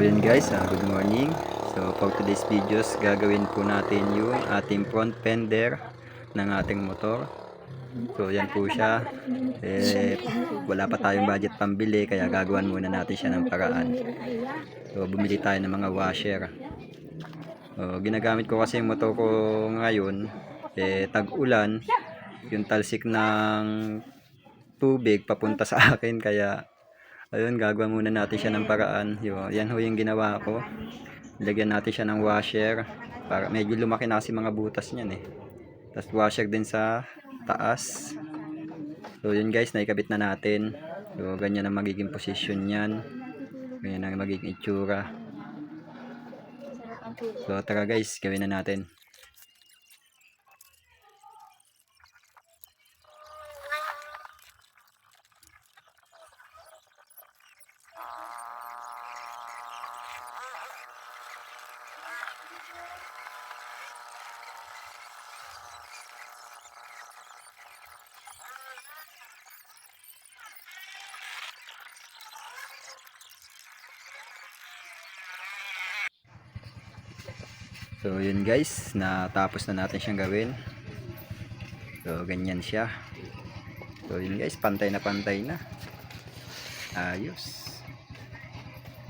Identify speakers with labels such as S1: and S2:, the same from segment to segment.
S1: yun guys, ah, good morning. So for today's videos, gagawin po natin yung ating front fender ng ating motor. So yan po siya. Eh, wala pa tayong budget pambili kaya gagawan muna natin siya ng paraan. So bumili tayo ng mga washer. So, ginagamit ko kasi yung motor ko ngayon, eh, tag-ulan, yung talsik ng tubig papunta sa akin kaya ayun gagawa muna natin siya ng paraan. Yo, yan ho yung ginawa ko. Lagyan natin siya ng washer para medyo lumaki na kasi mga butas niyan eh. Tapos washer din sa taas. So yun guys naikabit na natin. So ganyan ang magiging position niyan. Ganyan ang magiging itsura. So tara guys gawin na natin So yun guys, natapos na natin siyang gawin. So ganyan siya. So yun guys, pantay na pantay na. Ayos.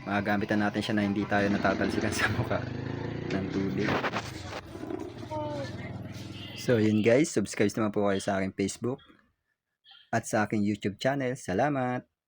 S1: Magagamitan natin siya na hindi tayo natatalsikan sa mukha ng tubig. So yun guys, subscribe naman po kayo sa aking Facebook at sa aking YouTube channel. Salamat!